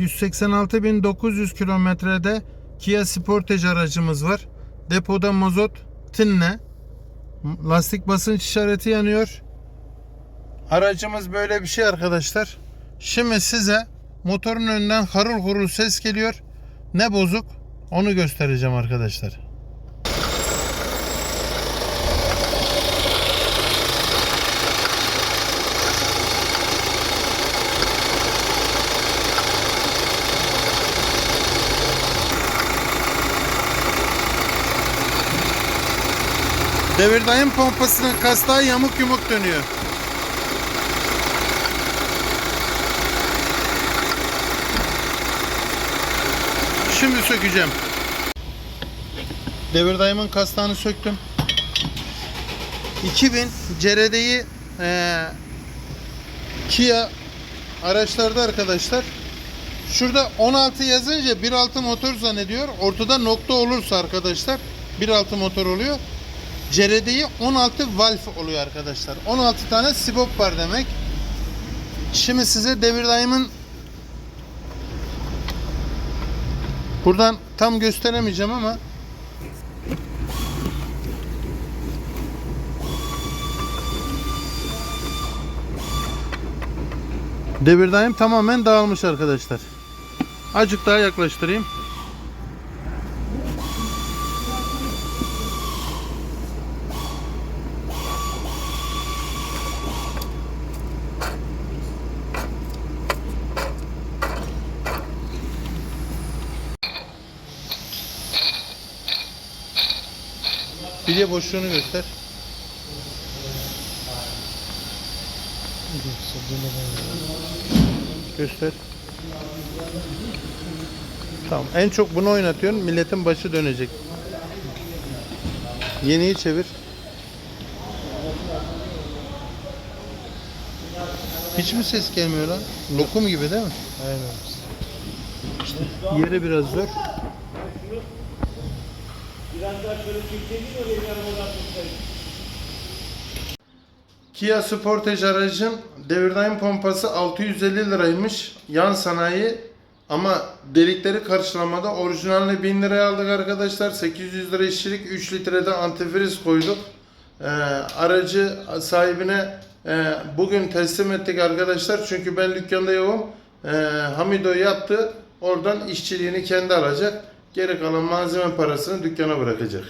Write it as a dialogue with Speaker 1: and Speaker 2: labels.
Speaker 1: 186.900 kilometrede Kia Sportage aracımız var. Depoda mazot tinne. Lastik basınç işareti yanıyor. Aracımız böyle bir şey arkadaşlar. Şimdi size motorun önünden harıl hurul ses geliyor. Ne bozuk onu göstereceğim arkadaşlar. Devirdayım pompasının kastağı yamuk yumuk dönüyor. Şimdi sökeceğim. Devirdayımın kastağını söktüm. 2000 CRD'yi eee Kia araçlarda arkadaşlar Şurada 16 yazınca 1.6 motor zannediyor. Ortada nokta olursa arkadaşlar 1.6 motor oluyor. CRD'yi 16 valve oluyor arkadaşlar. 16 tane sibop var demek. Şimdi size devir daimın buradan tam gösteremeyeceğim ama devir daim tamamen dağılmış arkadaşlar. Azıcık daha yaklaştırayım. Bilye boşluğunu göster. Göster. Tamam. En çok bunu oynatıyorsun. Milletin başı dönecek. Yeniyi çevir. Hiç mi ses gelmiyor lan? Lokum gibi değil mi?
Speaker 2: Aynen.
Speaker 1: Yeri biraz zor. Kia Sportage aracın devirdaim pompası 650 liraymış. Yan sanayi ama delikleri karşılamada orijinaline 1000 liraya aldık arkadaşlar. 800 lira işçilik 3 litrede antifriz koyduk. Ee, aracı sahibine e, bugün teslim ettik arkadaşlar. Çünkü ben dükkanda yoğum. Ee, Hamido yaptı. Oradan işçiliğini kendi alacak. Geri kalan malzeme parasını dükkana bırakacak.